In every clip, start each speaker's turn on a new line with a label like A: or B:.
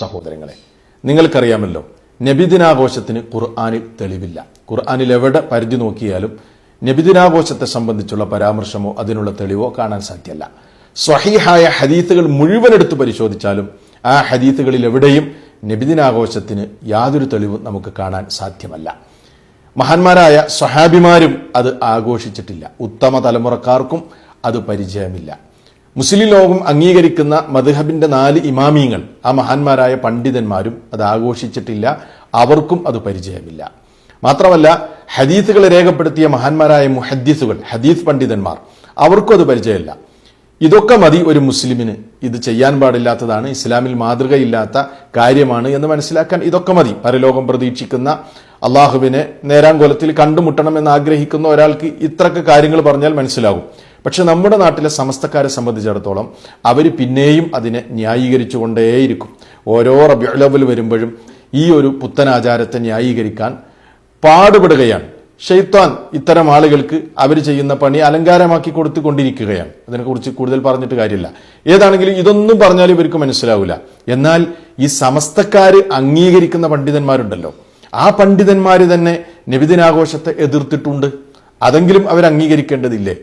A: സഹോദരങ്ങളെ നിങ്ങൾക്കറിയാമല്ലോ നബിദിനാഘോഷത്തിന് ഖുർആാനിൽ തെളിവില്ല. ഖുർആാനിൽ എവിടെ പരിധി നോക്കിയാലും നബിദിനാഘോഷത്തെ സംബന്ധിച്ചുള്ള പരാമർശമോ അതിനുള്ള തെളിവോ കാണാൻ സാധ്യമല്ല. സ്വഹീഹായ ഹദീത്തുകൾ മുഴുവൻ എടുത്തു പരിശോധിച്ചാലും ആ ഹദീത്തുകളിൽ എവിടെയും നബിദിനാഘോഷത്തിന് യാതൊരു തെളിവും നമുക്ക് കാണാൻ സാധ്യമല്ല. മഹാന്മാരായ സ്വഹാബിമാരും അത് ആഘോഷിച്ചിട്ടില്ല. ഉത്തമ തലമുറക്കാർക്കും അത് പരിചയമില്ല. മുസ്ലിം ലോകം അംഗീകരിക്കുന്ന മദ്ഹബിന്റെ നാല് ഇമാമിയങ്ങൾ ആ മഹാന്മാരായ പണ്ഡിതന്മാരും അത് ആഘോഷിച്ചിട്ടില്ല അവർക്കും അത് പരിചയമില്ല. മാത്രമല്ല ഹദീസുകളെ രേഖപ്പെടുത്തിയ മഹാന്മാരായ മുഹദ്ദീസുകൾ ഹദീസ് പണ്ഡിതന്മാർ അവർക്കും അത് പരിചയമില്ല. ഇതൊക്കെ മതി ഒരു മുസ്ലിമിന്. ഇത് ചെയ്യാൻ പാടില്ലാത്തതാണ് ഇസ്ലാമിൽ മാതൃകയില്ലാത്ത കാര്യമാണ് എന്ന് മനസ്സിലാക്കാൻ ഇതൊക്കെ മതി. പരലോകം പ്രതീക്ഷിക്കുന്ന അള്ളാഹുവിനെ നേരാംകോലത്തിൽ കണ്ടുമുട്ടണം എന്ന് ആഗ്രഹിക്കുന്ന ഒരാൾക്ക് ഇത്രക്ക് കാര്യങ്ങൾ പറഞ്ഞാൽ മനസ്സിലാകും. പക്ഷെ നമ്മുടെ നാട്ടിലെ സമസ്തക്കാരെ സംബന്ധിച്ചിടത്തോളം അവർ പിന്നെയും അതിനെ ന്യായീകരിച്ചു കൊണ്ടേയിരിക്കും ഓരോ റബ്യുലവൽ വരുമ്പോഴും ഈ ഒരു പുത്തനാചാരത്തെ ന്യായീകരിക്കാൻ പാടുപെടുകയാണ്. ഷെയ്ത്താൻ ഇത്തരം ആളുകൾക്ക് അവർ ചെയ്യുന്ന പണി അലങ്കാരമാക്കി കൊടുത്തു കൊണ്ടിരിക്കുകയാണ് അതിനെക്കുറിച്ച് കൂടുതൽ പറഞ്ഞിട്ട് കാര്യമില്ല. ഏതാണെങ്കിലും ഇതൊന്നും പറഞ്ഞാൽ ഇവർക്ക് മനസ്സിലാവില്ല. എന്നാൽ ഈ സമസ്തക്കാർ അംഗീകരിക്കുന്ന പണ്ഡിതന്മാരുണ്ടല്ലോ. ആ പണ്ഡിതന്മാർ തന്നെ നബിദിനാഘോഷത്തെ എതിർത്തിട്ടുണ്ട്. അതെങ്കിലും അവർ അംഗീകരിക്കേണ്ടതില്ലേ?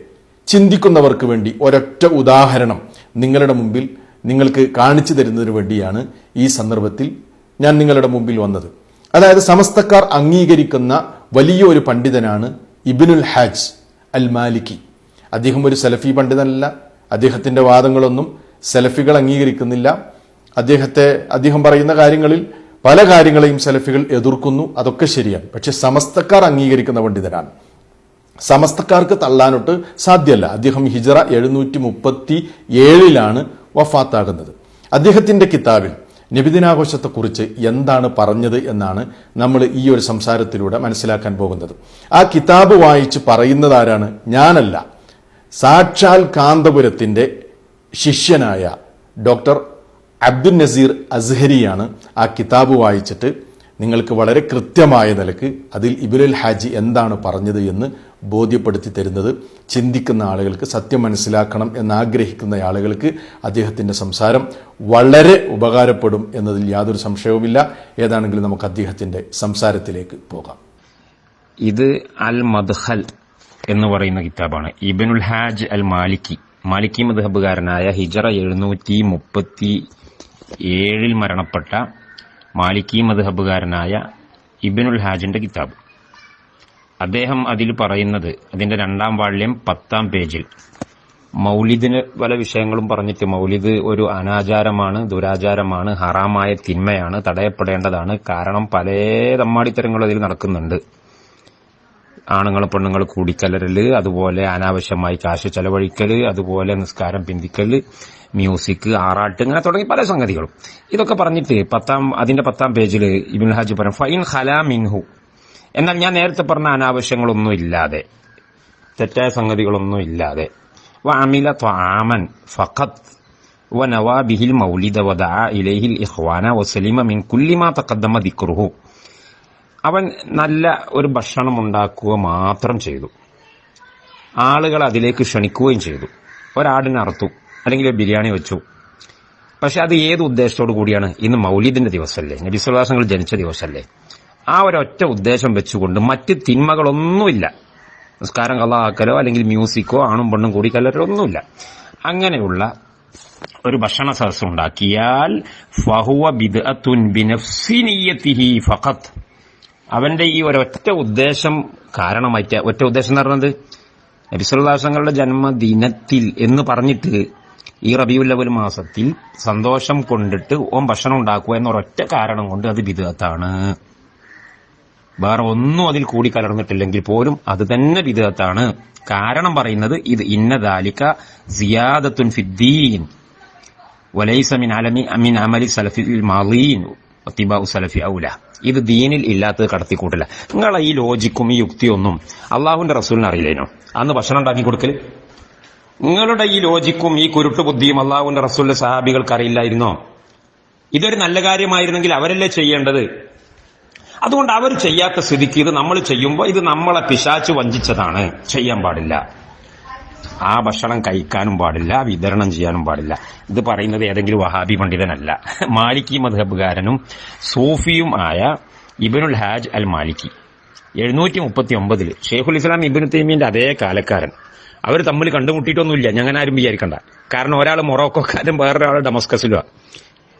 A: ചിന്തിക്കുന്നവർക്ക് വേണ്ടി ഒരൊറ്റ ഉദാഹരണം നിങ്ങളുടെ മുമ്പിൽ നിങ്ങൾക്ക് കാണിച്ചു തരുന്നതിന് വേണ്ടിയാണ് ഈ സന്ദർഭത്തിൽ ഞാൻ നിങ്ങളുടെ മുമ്പിൽ വന്നത്. അതായത് സമസ്തക്കാർ അംഗീകരിക്കുന്ന വലിയ ഒരു പണ്ഡിതനാണ് ഇബിനുൽ ഹാജ് അൽ മാലിക്കി അദ്ദേഹം ഒരു സലഫി പണ്ഡിതനല്ല. അദ്ദേഹത്തിന്റെ വാദങ്ങളൊന്നും സലഫികൾ അംഗീകരിക്കുന്നില്ല. അദ്ദേഹത്തെ അദ്ദേഹം പറയുന്ന കാര്യങ്ങളിൽ പല കാര്യങ്ങളെയും സലഫികൾ എതിർക്കുന്നു. അതൊക്കെ ശരിയാണ്. പക്ഷെ സമസ്തക്കാർ അംഗീകരിക്കുന്ന പണ്ഡിതനാണ്. സമസ്തക്കാർക്ക് തള്ളാനൊട്ട് സാധ്യമല്ല. അദ്ദേഹം ഹിജറ എഴുന്നൂറ്റി മുപ്പത്തി ഏഴിലാണ് വഫാത്താകുന്നത്. അദ്ദേഹത്തിന്റെ കിതാബിൽ നബിദിനാഘോഷത്തെക്കുറിച്ച് എന്താണ് പറഞ്ഞത് എന്നാണ് നമ്മൾ ഈ ഒരു സംസാരത്തിലൂടെ മനസ്സിലാക്കാൻ പോകുന്നത്. ആ കിതാബ് വായിച്ച് പറയുന്നത് ആരാണ്? ഞാനല്ല. സാക്ഷാൽ കാന്തപുരത്തിന്റെ ശിഷ്യനായ ഡോക്ടർ അബ്ദുൽ നസീർ അസ്ഹരിയാണ് ആ കിതാബ് വായിച്ചിട്ട് നിങ്ങൾക്ക് വളരെ കൃത്യമായ നിലയ്ക്ക് അതിൽ ഇബുലുൽ ഹാജി എന്താണ് പറഞ്ഞത് എന്ന് ബോധ്യപ്പെടുത്തി തരുന്നത് ചിന്തിക്കുന്ന ആളുകൾക്ക് സത്യം മനസ്സിലാക്കണം എന്നാഗ്രഹിക്കുന്ന ആളുകൾക്ക് അദ്ദേഹത്തിന്റെ സംസാരം വളരെ ഉപകാരപ്പെടും എന്നതിൽ യാതൊരു സംശയവുമില്ല. ഏതാണെങ്കിലും നമുക്ക് അദ്ദേഹത്തിന്റെ സംസാരത്തിലേക്ക് പോകാം.
B: ഇത് അൽ മദ്ഹൽ എന്ന് പറയുന്ന കിതാബാണ്. ഇബിനുൽ ഹാജ് അൽ മാലിക്കി മാലിക്കി മദ്ഹബുകാരനായ ഹിജറ എഴുന്നൂറ്റി മുപ്പത്തി ഏഴിൽ മരണപ്പെട്ട മാലിക്കി മദ്ഹബുകാരനായ ഇബിനുൽ ഹാജിന്റെ കിതാബ്. അദ്ദേഹം അതിൽ പറയുന്നത് അതിന്റെ രണ്ടാം വാള്യം പത്താം പേജിൽ. മൗലിദിന് പല വിഷയങ്ങളും പറഞ്ഞിട്ട് മൗലിദ് ഒരു അനാചാരമാണ് ദുരാചാരമാണ് ഹറാമായ തിന്മയാണ് തടയപ്പെടേണ്ടതാണ്. കാരണം പല തമ്മാടിത്തരങ്ങളും അതിൽ നടക്കുന്നുണ്ട്. ആണുങ്ങളും പെണ്ണുങ്ങളും കൂടിക്കലരൽ അതുപോലെ അനാവശ്യമായി കാശ് ചെലവഴിക്കൽ അതുപോലെ നിസ്കാരം പിന്തിക്കൽ മ്യൂസിക് ആറാട്ട് ഇങ്ങനെ തുടങ്ങി പല സംഗതികളും. ഇതൊക്കെ പറഞ്ഞിട്ട് പത്താം അതിന്റെ പത്താം പേജിൽ ഇബിൻ ഹാജി പറയും ഫൈൻ ഹലാ മിൻഹു. എന്നാൽ ഞാൻ നേരത്തെ പറഞ്ഞ അനാവശ്യങ്ങളൊന്നും ഇല്ലാതെ തെറ്റായ സംഗതികളൊന്നും ഇല്ലാതെ വാമില ത്വാമൻ ഫഖത്ത് വനവാ ബിഹിൽ മൗലിദ വദാ ഇലഹിൽ ഇഹ്വാന വസലിമ മിൻ കുല്ലിമാ തക്കദ്ദമ ദിക്റുഹു. അവൻ നല്ല ഒരു ഭക്ഷണം ഉണ്ടാക്കുക മാത്രം ചെയ്തു. ആളുകൾ അതിലേക്ക് ക്ഷണിക്കുകയും ചെയ്തു. ഒരാടിനെ അറുത്തു അല്ലെങ്കിൽ ബിരിയാണി വെച്ചു. പക്ഷെ അത് ഏത് ഉദ്ദേശത്തോടു കൂടിയാണ്? ഇന്ന് മൗലീദിന്റെ ദിവസമല്ലേ നബിസ്വലാസങ്ങൾ ജനിച്ച ദിവസമല്ലേ ആ ഒരൊറ്റ ഉദ്ദേശം വെച്ചുകൊണ്ട് മറ്റ് തിന്മകളൊന്നുമില്ല. നിസ്കാരം കള്ളാക്കലോ അല്ലെങ്കിൽ മ്യൂസിക്കോ ആണും പെണ്ണും കൂടി കല്ലരോ ഒന്നുമില്ല അങ്ങനെയുള്ള ഒരു ഭക്ഷണ സദസ് ഉണ്ടാക്കിയാൽ ഫഹുവ ബിദ്അത്തുൻ ബിനഫ്സി നിയ്യതിഹി ഫഖത്ത് അവന്റെ ഈ ഒരൊറ്റ ഉദ്ദേശം കാരണമായിട്ട് ഒറ്റ ഉദ്ദേശം എന്ന് പറഞ്ഞത് നബിസുല്ലാസങ്ങളുടെ ജന്മദിനത്തിൽ എന്ന് പറഞ്ഞിട്ട് ഈ റബിയുല്ലവൽ മാസത്തിൽ സന്തോഷം കൊണ്ടിട്ട് ഓം ഭക്ഷണം ഉണ്ടാക്കുക എന്ന ഒരൊറ്റ കാരണം കൊണ്ട് അത് വിധത്താണ് വേറെ ഒന്നും അതിൽ കൂടി കലർന്നിട്ടില്ലെങ്കിൽ പോലും അത് തന്നെ വിധത്താണ് കാരണം പറയുന്നത് ഇത് ഇന്നദാലിക സിയാദത്തുൻ ഫിദ്ദീൻ വലൈസ മിൻ അലമി മിൻ അമലി സലഫിൽ വത്തിബാഉ സലഫി ഔല. ഇത് ദീനിൽ ഇല്ലാത്തത് കടത്തിക്കൂട്ടില്ല നിങ്ങളെ ഈ ലോജിക്കും ഈ യുക്തിയൊന്നും അള്ളാഹുവിന്റെ റസൂലിന് അറിയില്ലേനോ? അന്ന് ഭക്ഷണം ഉണ്ടാക്കി കൊടുക്കൽ നിങ്ങളുടെ ഈ ലോജിക്കും ഈ കുരുട്ട് ബുദ്ധിയും അള്ളാഹുവിന്റെ റസൂലിന്റെ സഹാബികൾക്ക് അറിയില്ലായിരുന്നോ? ഇതൊരു നല്ല കാര്യമായിരുന്നെങ്കിൽ അവരല്ലേ ചെയ്യേണ്ടത്? അതുകൊണ്ട് അവർ ചെയ്യാത്ത സ്ഥിതിക്ക് ഇത് നമ്മൾ ചെയ്യുമ്പോൾ ഇത് നമ്മളെ പിശാച്ച് വഞ്ചിച്ചതാണ്. ചെയ്യാൻ പാടില്ല. ആ ഭക്ഷണം കഴിക്കാനും പാടില്ല വിതരണം ചെയ്യാനും പാടില്ല. ഇത് പറയുന്നത് ഏതെങ്കിലും വഹാബി പണ്ഡിതനല്ല. മാലിക്കി മധബുകാരനും സൂഫിയും ആയ ഇബിനുൽ ഹാജ് അൽ മാലിക്കി എഴുന്നൂറ്റി മുപ്പത്തി ഒമ്പതിൽ ഷെയ്ഖുൽ ഇസ്ലാം ഇബിനു തൈമിന്റെ അതേ കാലക്കാരൻ. അവർ തമ്മിൽ കണ്ടുമുട്ടിയിട്ടൊന്നുമില്ല. ഞങ്ങൾ ആരും വിചാരിക്കണ്ട. കാരണം ഒരാൾ മൊറോക്കോക്കാരും വേറൊരാൾ ഡമസ്കസിലുമാണ്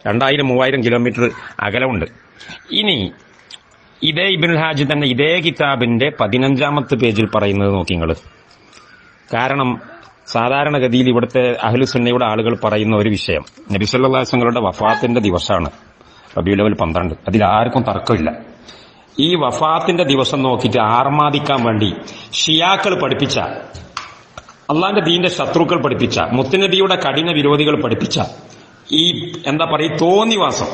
B: രണ്ടായിരം മൂവായിരം കിലോമീറ്റർ അകലമുണ്ട്. ഇനി ഇതേ ഇബിനുൽ ഹാജ് തന്നെ ഇതേ കിതാബിന്റെ പതിനഞ്ചാമത്തെ പേജിൽ പറയുന്നത് നോക്കി നിങ്ങൾ കാരണം സാധാരണഗതിയിൽ ഇവിടുത്തെ അഹ്ലുസുന്നയുടെ ആളുകൾ പറയുന്ന ഒരു വിഷയം. നബിസല്ലാസങ്ങളുടെ വഫാത്തിന്റെ ദിവസമാണ്. റബിയുലവൽ പന്ത്രണ്ട്. അതിൽ ആർക്കും തർക്കമില്ല. ഈ വഫാത്തിന്റെ ദിവസം നോക്കിയിട്ട് ആർമാദിക്കാൻ വേണ്ടി ഷിയാക്കൾ പഠിപ്പിച്ച അള്ളാന്റെ ദീന്റെ ശത്രുക്കൾ പഠിപ്പിച്ച മുത്തുനബിയുടെ കഠിന വിരോധികൾ പഠിപ്പിച്ച ഈ എന്താ പറയുക തോന്നിവാസം.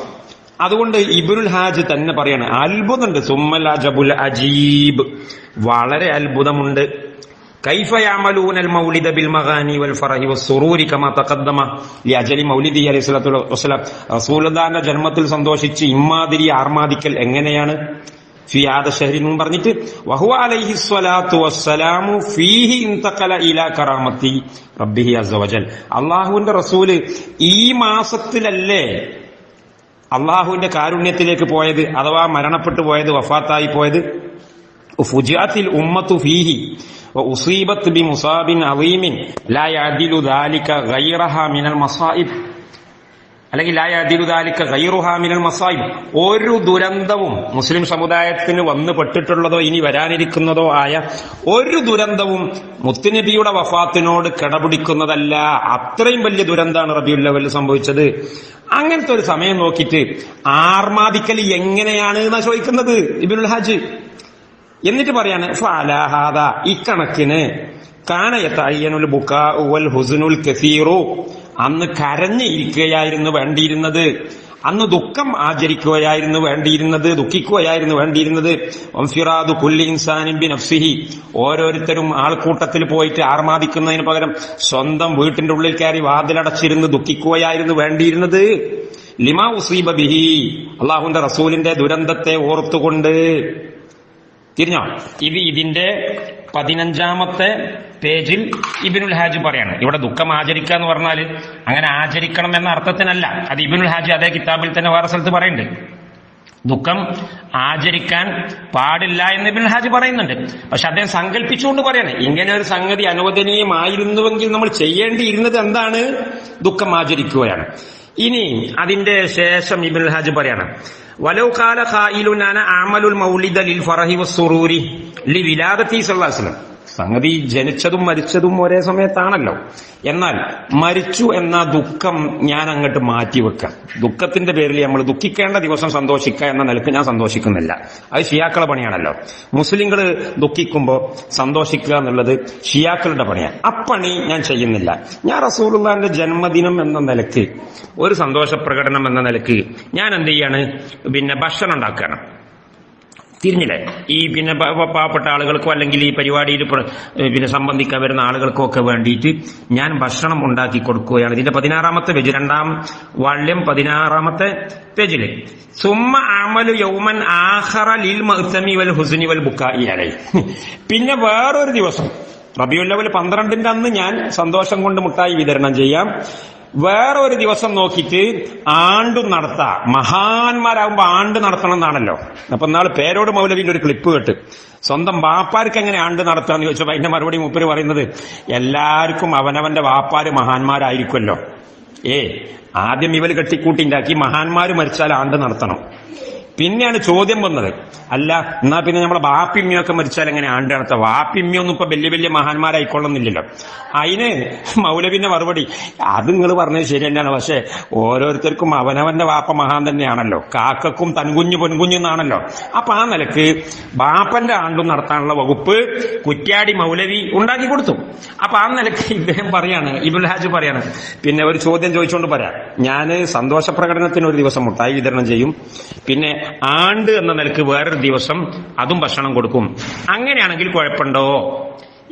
B: അതുകൊണ്ട് ഇബുൽ ഹാജ് തന്നെ പറയാണ് അത്ഭുതമുണ്ട്. സുമ്മൽ അജബുൽ അജീബ്. വളരെ അത്ഭുതമുണ്ട്. كيف يعملون المولد بالمغاني والفرح والسرور كما تقدم لأجل مولده عليه الصلاة والسلام റസൂലുള്ളാഹിന്റെ ജന്മത്തിൽ സന്തോഷിച്ച് ഇമ്മാതിരി ആർമാദിക്കൽ എങ്ങനെയാണ് ഫിയാദ ഷഹരി എന്നും പറഞ്ഞിട്ട് വഹുവ അലൈഹി സ്വലാത്തു വസ്സലാമു ഫീഹി ഇന്തഖല ഇലാ കറാമത്തി റബ്ബിഹി അസ്സവജൽ അള്ളാഹുവിന്റെ റസൂല് ഈ മാസത്തിലല്ലേ അള്ളാഹുവിന്റെ കാരുണ്യത്തിലേക്ക് പോയത് അഥവാ മരണപ്പെട്ടു പോയത് വഫാത്തായി പോയത് ഫുജാത്തിൽ ഉമ്മത്തു ഫീഹി وأصيبت بمصاب عظيم لا يعدل ذلك غيرها من المصائب അല്ലെങ്കിൽ ലായാദിലുദാലിക്ക ഗൈറുഹാ മിനൽ മസായിബ് ഒരു ദുരന്തവും മുസ്ലിം സമുദായത്തിന് വന്നു പെട്ടിട്ടുള്ളതോ ഇനി വരാനിരിക്കുന്നതോ ആയ ഒരു ദുരന്തവും മുത്തുനബിയുടെ വഫാത്തിനോട് കിടപിടിക്കുന്നതല്ല അത്രയും വലിയ ദുരന്തമാണ് റബിയുല്ലവൽ സംഭവിച്ചത് അങ്ങനത്തെ ഒരു സമയം നോക്കിയിട്ട് ആർമാദിക്കൽ എങ്ങനെയാണ് എന്നാ ചോദിക്കുന്നത് ഇബിനുൽ ഹാജ് എന്നിട്ട് പറയാണ് ഫാലാഹാദ ഇക്കണക്കിന് കാനയത്തയ്യനുൽ ബുക്കാ വൽ ഹുസ്നുൽ കസീറു. അന്ന് കരഞ്ഞിരിക്കുകയായിരുന്നു വേണ്ടിയിരുന്നത്. അന്ന് ദുഃഖം ആചരിക്കുകയായിരുന്നു വേണ്ടിയിരുന്നത് ദുഃഖിക്കുകയായിരുന്നു വേണ്ടിയിരുന്നത്. വംഫിറാദു കുല്ലി ഇൻസാനിൻ ബി നഫ്സിഹി ഓരോരുത്തരും ആൾക്കൂട്ടത്തിൽ പോയിട്ട് ആർമാദിക്കുന്നതിന് പകരം സ്വന്തം വീട്ടിന്റെ ഉള്ളിൽ കയറി വാതിലടച്ചിരുന്ന് ദുഃഖിക്കുകയായിരുന്നു വേണ്ടിയിരുന്നത്. ലിമാ ഉസീബ ബിഹി അള്ളാഹുന്റെ റസൂലിന്റെ ദുരന്തത്തെ ഓർത്തുകൊണ്ട് തിരിഞ്ഞോ? ഇത് ഇതിന്റെ പതിനഞ്ചാമത്തെ പേജിൽ ഇബിനുൽ ഹാജ് പറയാണ്. ഇവിടെ ദുഃഖം ആചരിക്കുക എന്ന് പറഞ്ഞാൽ അങ്ങനെ ആചരിക്കണം എന്ന അർത്ഥത്തിനല്ല. അത് ഇബിനുൽ ഹാജ് അതേ കിതാബിൽ തന്നെ വേറെ സ്ഥലത്ത് പറയുന്നുണ്ട്. ദുഃഖം ആചരിക്കാൻ പാടില്ല എന്ന് ഇബിനുൽ ഹാജ് പറയുന്നുണ്ട്. പക്ഷെ അദ്ദേഹം സങ്കല്പിച്ചുകൊണ്ട് പറയാണ് ഇങ്ങനെ ഒരു സംഗതി അനുവദനീയമായിരുന്നുവെങ്കിൽ നമ്മൾ ചെയ്യേണ്ടിയിരുന്നത് എന്താണ്? ദുഃഖം ആചരിക്കുകയാണ്. ഇനി അതിന്റെ ശേഷം ഇബുൽ ഹാജ് പറയാണ് വലൗ കാല ഖായിലുൻ അന അമലുൽ മൗലിദ ലിൽ ഫറഹി വസ്സുറൂരി ലി വിലാദത്തി സല്ലല്ലാഹു അലൈഹി വസല്ലം. സംഗതി ജനിച്ചതും മരിച്ചതും ഒരേ സമയത്താണല്ലോ. എന്നാൽ മരിച്ചു എന്ന ദുഃഖം ഞാൻ അങ്ങോട്ട് മാറ്റിവെക്കാം ദുഃഖത്തിന്റെ പേരിൽ നമ്മൾ ദുഃഖിക്കേണ്ട ദിവസം സന്തോഷിക്കുക എന്ന നിലയ്ക്ക് ഞാൻ സന്തോഷിക്കുന്നില്ല. അത് ഷിയാക്കളുടെ പണിയാണല്ലോ. മുസ്ലിങ്ങൾ ദുഃഖിക്കുമ്പോൾ സന്തോഷിക്കുക എന്നുള്ളത് ഷിയാക്കളുടെ പണിയാണ്. അപ്പണി ഞാൻ ചെയ്യുന്നില്ല. ഞാൻ റസൂലുള്ളാന്റെ ജന്മദിനം എന്ന നിലയ്ക്ക് ഒരു സന്തോഷ പ്രകടനം എന്ന നിലയ്ക്ക് ഞാൻ എന്ത് ചെയ്യാണ്? പിന്നെ ഭക്ഷണം ഉണ്ടാക്കുകയാണ്. തിരിഞ്ഞില്ലേ ഈ പിന്നെ പാവപ്പെട്ട ആളുകൾക്കോ അല്ലെങ്കിൽ ഈ പരിപാടിയിൽ പ്ര- പിന്നെ സംബന്ധിക്കാൻ വരുന്ന ആളുകൾക്കോ ഒക്കെ വേണ്ടിയിട്ട് ഞാൻ ഭക്ഷണം ഉണ്ടാക്കി കൊടുക്കുകയാണ്. ഇതിന്റെ പതിനാറാമത്തെ പേജ് രണ്ടാം വാള്യം പതിനാറാമത്തെ പേജിൽ. സുമ്മ അമലു യൗമൻ ആഹറ ലിൽ മഹ്സമി വൽ ഹുസ്നി വൽ ബുക്കായി പിന്നെ വേറൊരു ദിവസം റബിയുല്ലവൽ പന്ത്രണ്ടിന്റെ അന്ന് ഞാൻ സന്തോഷം കൊണ്ട് മുട്ടായി വിതരണം ചെയ്യാം. വേറെ ഒരു ദിവസം നോക്കിയിട്ട് ആണ്ട് നടത്താം. മഹാന്മാരാകുമ്പോ ആണ്ട് നടത്തണം എന്നാണല്ലോ അപ്പൊ നാളെ പേരോട് മൗലവിന്റെ ഒരു ക്ലിപ്പ് കേട്ട്. സ്വന്തം വാപ്പാർക്ക് എങ്ങനെ ആണ്ട് നടത്താന്ന് ചോദിച്ചപ്പോ അതിന്റെ മറുപടി മൂപ്പര് പറയുന്നത് എല്ലാവർക്കും അവനവന്റെ വാപ്പാര് മഹാന്മാരായിരിക്കുമല്ലോ. ഏ ആദ്യം ഇവർ കെട്ടിക്കൂട്ടിണ്ടാക്കി മഹാന്മാര് മരിച്ചാൽ ആണ്ട് നടത്തണം. പിന്നെയാണ് ചോദ്യം വന്നത്. അല്ല എന്നാ പിന്നെ നമ്മളെ വാപ്പിമ്മിയൊക്കെ മരിച്ചാൽ എങ്ങനെ ആണ്ട് നടത്താം? വാപ്പിമ്മിയൊന്നും ഇപ്പൊ വലിയ വലിയ മഹാന്മാരായിക്കൊള്ളുന്നില്ലല്ലോ. അതിന് മൗലവിന്റെ മറുപടി അത് നിങ്ങൾ പറഞ്ഞത് ശരി തന്നെയാണ്. പക്ഷെ ഓരോരുത്തർക്കും അവനവന്റെ വാപ്പ മഹാൻ തന്നെയാണല്ലോ. കാക്കക്കും തൻകുഞ്ഞു പൊൻകുഞ്ഞു എന്നാണല്ലോ. അപ്പൊ ആ നിലയ്ക്ക് ബാപ്പന്റെ ആണ്ടും നടത്താനുള്ള വകുപ്പ് കുറ്റ്യാടി മൗലവി ഉണ്ടാക്കി കൊടുത്തു. അപ്പൊ ആ നിലയ്ക്ക് ഇദ്ദേഹം പറയാണ് ഇബുൽ ഹാജ് പറയാണ്. പിന്നെ ഒരു ചോദ്യം ചോദിച്ചുകൊണ്ട് പറയാം ഞാൻ സന്തോഷ പ്രകടനത്തിന് ഒരു ദിവസം മുട്ടായി വിതരണം ചെയ്യും. പിന്നെ ആണ്ട് എന്ന നിലയ്ക്ക് വേറൊരു ദിവസം അതും ഭക്ഷണം കൊടുക്കും. അങ്ങനെയാണെങ്കിൽ കുഴപ്പമുണ്ടോ?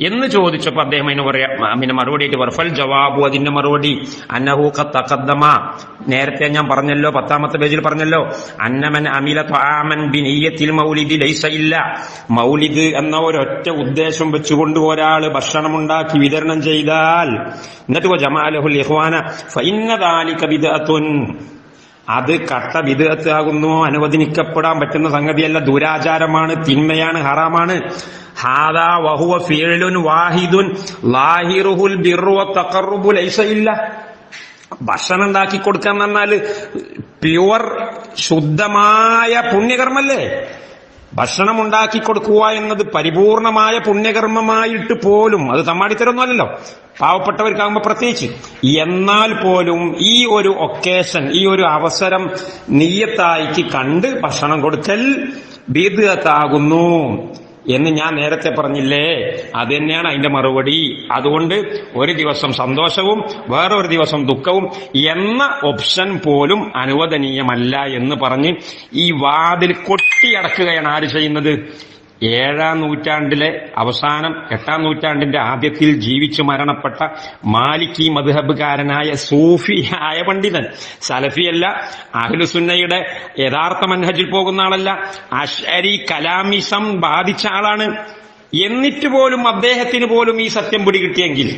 B: എന്ന് ചോദിച്ചപ്പോ അദ്ദേഹം അതിന് പറയാ പിന്നെ മറുപടി ആയിട്ട് വർഫൽ ജവാബു അതിന്റെ മറുപടി. അന്നഹു തക്കദ്ദമ നേരത്തെ ഞാൻ പറഞ്ഞല്ലോ പത്താമത്തെ പേജിൽ പറഞ്ഞല്ലോ. അന്നമൻ അമില ത്വാമൻ ബിനിയത്തിൽ മൗലിദി ലൈസ ഇല്ല. മൗലിദ് എന്ന ഒരൊറ്റ ഉദ്ദേശം വെച്ചുകൊണ്ട് ഒരാൾ ഭക്ഷണമുണ്ടാക്കി വിതരണം ചെയ്താൽ എന്നിട്ട് ജമാലഹുൽ ഇഹ്വാന ഫൈന്നദാലിക ബിദ്അത്തുൻ. അത് കട്ട വിദഗ്ധാകുന്നു അനുവദിക്കപ്പെടാൻ പറ്റുന്ന സംഗതിയല്ല. ദുരാചാരമാണ് തിന്മയാണ് ഹറാമാണ്. ഹാദാ വഹുവ ഫീലുൻ വാഹിദുൻ ലാഹിറുഹുൽ ഭക്ഷണം ഉണ്ടാക്കി കൊടുക്കാന്ന് പറഞ്ഞാൽ പ്യുവർ ശുദ്ധമായ പുണ്യകർമ്മല്ലേ? ഭക്ഷണം ഉണ്ടാക്കി കൊടുക്കുക എന്നത് പരിപൂർണമായ പുണ്യകർമ്മമായിട്ട് പോലും അത് തമ്മാടിത്തരൊന്നുമല്ലല്ലോ പാവപ്പെട്ടവർക്കാകുമ്പോ പ്രത്യേകിച്ച്. എന്നാൽ പോലും ഈ ഒരു ഒക്കേഷൻ ഈ ഒരു അവസരം നീയത്തായിക്ക് കണ്ട് ഭക്ഷണം കൊടുക്കൽ ബീദത്താകുന്നു എന്ന് ഞാൻ നേരത്തെ പറഞ്ഞില്ലേ? അത് തന്നെയാണ് അതിന്റെ മറുപടി. അതുകൊണ്ട് ഒരു ദിവസം സന്തോഷവും വേറെ ഒരു ദിവസം ദുഃഖവും എന്ന ഓപ്ഷൻ പോലും അനുവദനീയമല്ല എന്ന് പറഞ്ഞ് ഈ വാതിൽ കൊട്ടിയടക്കുകയാണ് ആര് ചെയ്യുന്നത്? ഏഴാം നൂറ്റാണ്ടിലെ അവസാനം എട്ടാം നൂറ്റാണ്ടിന്റെ ആദ്യത്തിൽ ജീവിച്ചു മരണപ്പെട്ട മാലിക്കി മധുഹബുകാരനായ സൂഫിയായ പണ്ഡിതൻ. സലഫിയല്ല അഹ്ലുസുന്നയുടെ യഥാർത്ഥ മൻഹജിൽ പോകുന്ന ആളല്ല അഷരി കലാമിസം ബാധിച്ച ആളാണ്. എന്നിട്ട് പോലും അദ്ദേഹത്തിന് പോലും ഈ സത്യം പിടികിട്ടിയെങ്കിൽ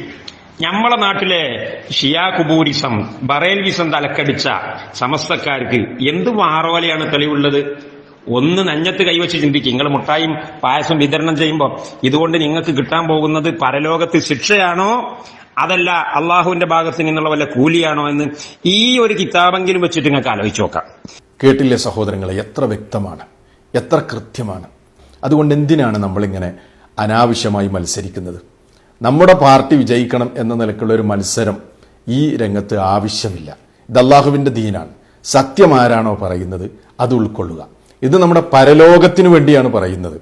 B: നമ്മളെ നാട്ടിലെ ഷിയാ കുബൂരിസം ബറേൽവിസം തലക്കടിച്ച സമസ്തക്കാർക്ക് എന്ത് വാറോലയാണ് തെളിവുള്ളത്? ഒന്ന് നഞ്ഞത്ത് കൈവച്ച് ചിന്തിക്കും. നിങ്ങൾ മുട്ടായും പായസം വിതരണം ചെയ്യുമ്പോൾ ഇതുകൊണ്ട് നിങ്ങൾക്ക് കിട്ടാൻ പോകുന്നത് പരലോകത്ത് ശിക്ഷയാണോ? അതല്ല അള്ളാഹുവിന്റെ ഭാഗത്ത് നിന്നുള്ള വല്ല കൂലിയാണോ എന്ന് ഈ ഒരു കിതാബെങ്കിലും വെച്ചിട്ട് നിങ്ങൾക്ക് ആലോചിച്ച് നോക്കാം.
A: കേട്ടില്ലേ സഹോദരങ്ങളെ എത്ര വ്യക്തമാണ് എത്ര കൃത്യമാണ്. അതുകൊണ്ട് എന്തിനാണ് നമ്മളിങ്ങനെ അനാവശ്യമായി മത്സരിക്കുന്നത്? നമ്മുടെ പാർട്ടി വിജയിക്കണം എന്ന നിലക്കുള്ള ഒരു മത്സരം ഈ രംഗത്ത് ആവശ്യമില്ല. ഇത് അള്ളാഹുവിന്റെ ദീനാണ്. സത്യം ആരാണോ പറയുന്നത് അത് ഉൾക്കൊള്ളുക. ഇത് നമ്മുടെ പരലോകത്തിനു വേണ്ടിയാണ് പറയുന്നത്.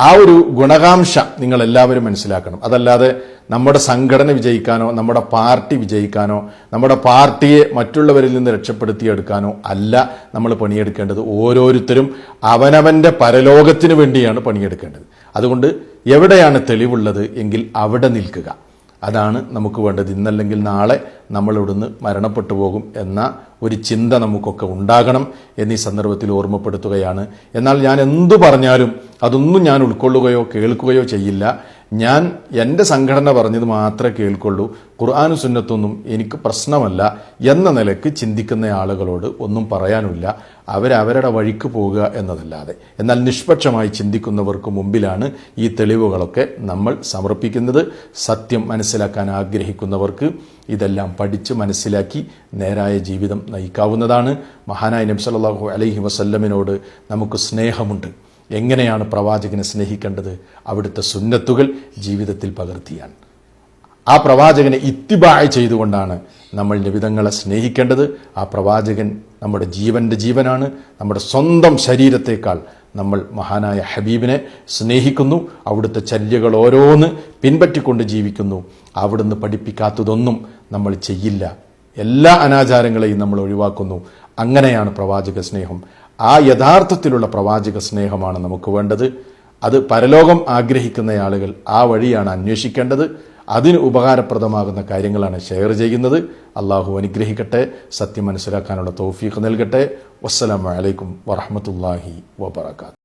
A: ആ ഒരു ഗുണകാംക്ഷ നിങ്ങൾ എല്ലാവരും മനസ്സിലാക്കണം. അതല്ലാതെ നമ്മുടെ സംഘടന വിജയിക്കാനോ നമ്മുടെ പാർട്ടി വിജയിക്കാനോ നമ്മുടെ പാർട്ടിയെ മറ്റുള്ളവരിൽ നിന്ന് രക്ഷപ്പെടുത്തിയെടുക്കാനോ അല്ല നമ്മൾ പണിയെടുക്കേണ്ടത്. ഓരോരുത്തരും അവനവന്റെ പരലോകത്തിനു വേണ്ടിയാണ് പണിയെടുക്കേണ്ടത്. അതുകൊണ്ട് എവിടെയാണ് തെളിവുള്ളത് എങ്കിൽ അവിടെ നിൽക്കുക. അതാണ് നമുക്ക് വേണ്ടത്. ഇന്നല്ലെങ്കിൽ നാളെ നമ്മളിവിടുന്ന് മരണപ്പെട്ടു പോകും എന്ന ഒരു ചിന്ത നമുക്കൊക്കെ ഉണ്ടാകണം എന്നീ സന്ദർഭത്തിൽ ഓർമ്മപ്പെടുത്തുകയാണ്. എന്നാൽ ഞാൻ എന്തു പറഞ്ഞാലും അതൊന്നും ഞാൻ ഉൾക്കൊള്ളുകയോ കേൾക്കുകയോ ചെയ്യില്ല. ഞാൻ എന്റെ സംഘടന പറഞ്ഞത് മാത്രമേ കേൾക്കുള്ളൂ. ഖുർആാനും സുന്നത്തൊന്നും എനിക്ക് പ്രശ്നമല്ല എന്ന നിലയ്ക്ക് ചിന്തിക്കുന്ന ആളുകളോട് ഒന്നും പറയാനില്ല അവരവരുടെ വഴിക്ക് പോകുക എന്നതല്ലാതെ. എന്നാൽ നിഷ്പക്ഷമായി ചിന്തിക്കുന്നവർക്ക് മുമ്പിലാണ് ഈ തെളിവുകളൊക്കെ നമ്മൾ സമർപ്പിക്കുന്നത്. സത്യം മനസ്സിലാക്കാൻ ആഗ്രഹിക്കുന്നവർക്ക് ഇതെല്ലാം പഠിച്ച് മനസ്സിലാക്കി നേരായ ജീവിതം നയിക്കാവുന്നതാണ്. മഹാനായ നബി സല്ലല്ലാഹു അലൈഹി വസല്ലമിനോട് നമുക്ക് സ്നേഹമുണ്ട്. എങ്ങനെയാണ് പ്രവാചകനെ സ്നേഹിക്കേണ്ടത്? അവിടുത്തെ സുന്നത്തുകൾ ജീവിതത്തിൽ പകർത്തിയാണ്. ആ പ്രവാചകനെ ഇത്തിബായ ചെയ്തുകൊണ്ടാണ് നമ്മൾ നിബിതങ്ങളെ സ്നേഹിക്കേണ്ടത് ആ പ്രവാചകൻ നമ്മുടെ ജീവന്റെ ജീവനാണ്. നമ്മുടെ സ്വന്തം ശരീരത്തേക്കാൾ നമ്മൾ മഹാനായ ഹബീബിനെ സ്നേഹിക്കുന്നു. അവിടുത്തെ ചര്യകൾ ഓരോന്ന് പിൻപറ്റിക്കൊണ്ട് ജീവിക്കുന്നു. അവിടുന്ന് പഠിപ്പിക്കാത്തതൊന്നും നമ്മൾ ചെയ്യില്ല. എല്ലാ അനാചാരങ്ങളെയും നമ്മൾ ഒഴിവാക്കുന്നു. അങ്ങനെയാണ് പ്രവാചക സ്നേഹം. ആ യഥാർത്ഥത്തിലുള്ള പ്രവാചക സ്നേഹമാണ് നമുക്ക് വേണ്ടത്. അത് പരലോകം ആഗ്രഹിക്കുന്ന ആളുകൾ ആ വഴിയാണ് അന്വേഷിക്കേണ്ടത്. അതിന് ഉപകാരപ്രദമാകുന്ന കാര്യങ്ങളാണ് ഷെയർ ചെയ്യുന്നത്. അള്ളാഹു അനുഗ്രഹിക്കട്ടെ. സത്യം മനസ്സിലാക്കാനുള്ള തൗഫീഖ് നൽകട്ടെ. വസ്സലാമലൈക്കും വറഹമത്തല്ലാഹി വബർക്കാത്തു